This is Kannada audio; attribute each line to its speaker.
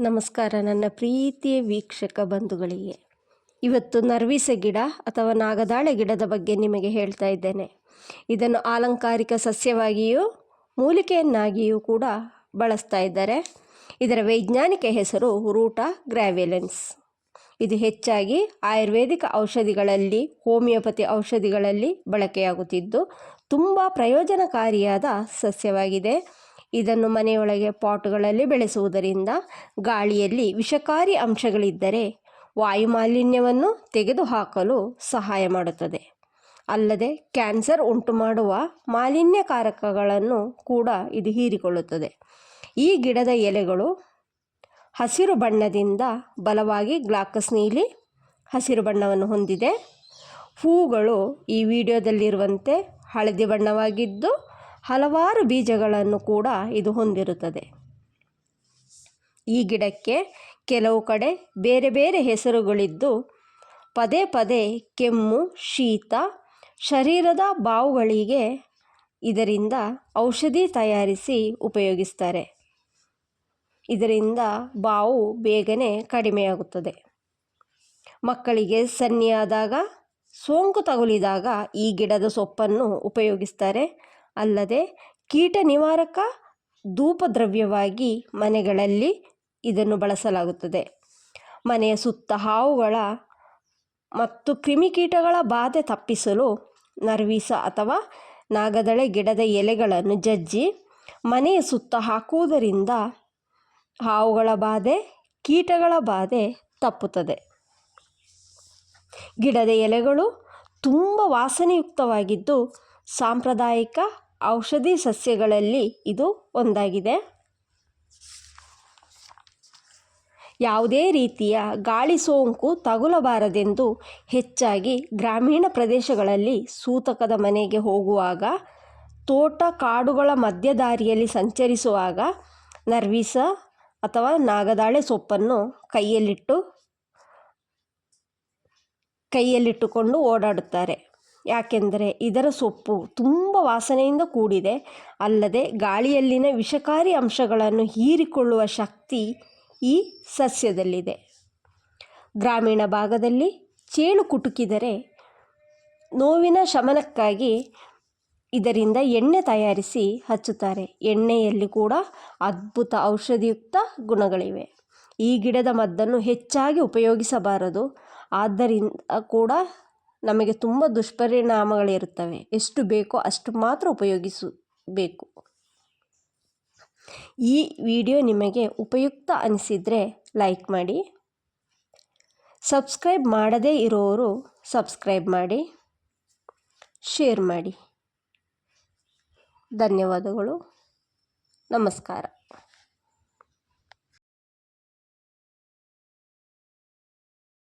Speaker 1: ನಮಸ್ಕಾರ ನನ್ನ ಪ್ರೀತಿಯ ವೀಕ್ಷಕ ಬಂಧುಗಳಿಗೆ. ಇವತ್ತು ನರ್ವಿಸ ಗಿಡ ಅಥವಾ ನಾಗದಾಳೆ ಗಿಡದ ಬಗ್ಗೆ ನಿಮಗೆ ಹೇಳ್ತಾ ಇದ್ದೇನೆ. ಇದನ್ನು ಆಲಂಕಾರಿಕ ಸಸ್ಯವಾಗಿಯೂ, ಮೂಲಿಕೆಯನ್ನಾಗಿಯೂ ಕೂಡ ಬಳಸ್ತಾ ಇದ್ದಾರೆ. ಇದರ ವೈಜ್ಞಾನಿಕ ಹೆಸರು ರೂಟಾ ಗ್ರಾವೆಲೆನ್ಸ್ ಇದು ಹೆಚ್ಚಾಗಿ ಆಯುರ್ವೇದಿಕ ಔಷಧಿಗಳಲ್ಲಿ, ಹೋಮಿಯೋಪತಿ ಔಷಧಿಗಳಲ್ಲಿ ಬಳಕೆಯಾಗುತ್ತಿದ್ದು, ತುಂಬ ಪ್ರಯೋಜನಕಾರಿಯಾದ ಸಸ್ಯವಾಗಿದೆ. ಇದನ್ನು ಮನೆಯೊಳಗೆ ಪಾಟ್ಗಳಲ್ಲಿ ಬೆಳೆಸುವುದರಿಂದ ಗಾಳಿಯಲ್ಲಿ ವಿಷಕಾರಿ ಅಂಶಗಳಿದ್ದರೆ ವಾಯುಮಾಲಿನ್ಯವನ್ನು ತೆಗೆದುಹಾಕಲು ಸಹಾಯ ಮಾಡುತ್ತದೆ. ಅಲ್ಲದೆ ಕ್ಯಾನ್ಸರ್ ಉಂಟು ಮಾಡುವ ಮಾಲಿನ್ಯಕಾರಕಗಳನ್ನು ಕೂಡ ಇದು ಹೀರಿಕೊಳ್ಳುತ್ತದೆ. ಈ ಗಿಡದ ಎಲೆಗಳು ಹಸಿರು ಬಣ್ಣದಿಂದ ಬಲವಾಗಿ ಗ್ಲಾಕಸ್ ನೀಲಿ ಹಸಿರು ಬಣ್ಣವನ್ನು ಹೊಂದಿದೆ. ಹೂಗಳು ಈ ವಿಡಿಯೋದಲ್ಲಿರುವಂತೆ ಹಳದಿ ಬಣ್ಣವಾಗಿದ್ದು ಹಲವಾರು ಬೀಜಗಳನ್ನು ಕೂಡ ಇದು ಹೊಂದಿರುತ್ತದೆ. ಈ ಗಿಡಕ್ಕೆ ಕೆಲವು ಕಡೆ ಬೇರೆ ಬೇರೆ ಹೆಸರುಗಳಿದ್ದು, ಪದೇ ಪದೇ ಕೆಮ್ಮು, ಶೀತ, ಶರೀರದ ಬಾವುಗಳಿಗೆ ಇದರಿಂದ ಔಷಧಿ ತಯಾರಿಸಿ ಉಪಯೋಗಿಸ್ತಾರೆ. ಇದರಿಂದ ಬಾವು ಬೇಗನೆ ಕಡಿಮೆಯಾಗುತ್ತದೆ. ಮಕ್ಕಳಿಗೆ ಸನ್ನಿಯಾದಾಗ, ಸೋಂಕು ತಗುಲಿದಾಗ ಈ ಗಿಡದ ಸೊಪ್ಪನ್ನು ಉಪಯೋಗಿಸ್ತಾರೆ. ಅಲ್ಲದೆ ಕೀಟ ನಿವಾರಕ ಧೂಪದ್ರವ್ಯವಾಗಿ ಮನೆಗಳಲ್ಲಿ ಇದನ್ನು ಬಳಸಲಾಗುತ್ತದೆ. ಮನೆಯ ಸುತ್ತ ಹಾವುಗಳ ಮತ್ತು ಕ್ರಿಮಿಕೀಟಗಳ ಬಾಧೆ ತಪ್ಪಿಸಲು ನರ್ವೀಸ ಅಥವಾ ನಾಗದಳೆ ಗಿಡದ ಎಲೆಗಳನ್ನು ಜಜ್ಜಿ ಮನೆಯ ಸುತ್ತ ಹಾಕುವುದರಿಂದ ಹಾವುಗಳ ಬಾಧೆ, ಕೀಟಗಳ ಬಾಧೆ ತಪ್ಪುತ್ತದೆ. ಗಿಡದ ಎಲೆಗಳು ತುಂಬ ವಾಸನೆಯುಕ್ತವಾಗಿದ್ದು ಸಾಂಪ್ರದಾಯಿಕ ಔಷಧಿ ಸಸ್ಯಗಳಲ್ಲಿ ಇದು ಒಂದಾಗಿದೆ. ಯಾವುದೇ ರೀತಿಯ ಗಾಳಿ ಸೋಂಕು ತಗುಲಬಾರದೆಂದು ಹೆಚ್ಚಾಗಿ ಗ್ರಾಮೀಣ ಪ್ರದೇಶಗಳಲ್ಲಿ ಸೂತಕದ ಮನೆಗೆ ಹೋಗುವಾಗ, ತೋಟ ಕಾಡುಗಳ ಮಧ್ಯದಾರಿಯಲ್ಲಿ ಸಂಚರಿಸುವಾಗ ನರ್ವಿಸ ಅಥವಾ ನಾಗದಾಳೆ ಸೊಪ್ಪನ್ನು ಕೈಯಲ್ಲಿಟ್ಟು, ಕೈಯಲ್ಲಿಟ್ಟುಕೊಂಡು ಓಡಾಡುತ್ತಾರೆ. ಯಾಕೆಂದರೆ ಇದರ ಸೊಪ್ಪು ತುಂಬ ವಾಸನೆಯಿಂದ ಕೂಡಿದೆ. ಅಲ್ಲದೆ ಗಾಳಿಯಲ್ಲಿನ ವಿಷಕಾರಿ ಅಂಶಗಳನ್ನು ಹೀರಿಕೊಳ್ಳುವ ಶಕ್ತಿ ಈ ಸಸ್ಯದಲ್ಲಿದೆ. ಗ್ರಾಮೀಣ ಭಾಗದಲ್ಲಿ ಚೇಳು ಕುಟುಕಿದರೆ ನೋವಿನ ಶಮನಕ್ಕಾಗಿ ಇದರಿಂದ ಎಣ್ಣೆ ತಯಾರಿಸಿ ಹಚ್ಚುತ್ತಾರೆ. ಎಣ್ಣೆಯಲ್ಲಿ ಕೂಡ ಅದ್ಭುತ ಔಷಧಿಯುಕ್ತ ಗುಣಗಳಿವೆ. ಈ ಗಿಡದ ಮದ್ದನ್ನು ಹೆಚ್ಚಾಗಿ ಉಪಯೋಗಿಸಬಾರದು. ಆದ್ದರಿಂದ ಕೂಡ ನಮಗೆ ತುಂಬ ದುಷ್ಪರಿಣಾಮಗಳಿರುತ್ತವೆ. ಎಷ್ಟು ಬೇಕೋ ಅಷ್ಟು ಮಾತ್ರ ಉಪಯೋಗಿಸಬೇಕು. ಈ ವಿಡಿಯೋ ನಿಮಗೆ ಉಪಯುಕ್ತ ಅನಿಸಿದರೆ ಲೈಕ್ ಮಾಡಿ. ಸಬ್ಸ್ಕ್ರೈಬ್ ಮಾಡದೇ ಇರೋರು ಸಬ್ಸ್ಕ್ರೈಬ್ ಮಾಡಿ. ಶೇರ್ ಮಾಡಿ. ಧನ್ಯವಾದಗಳು. ನಮಸ್ಕಾರ.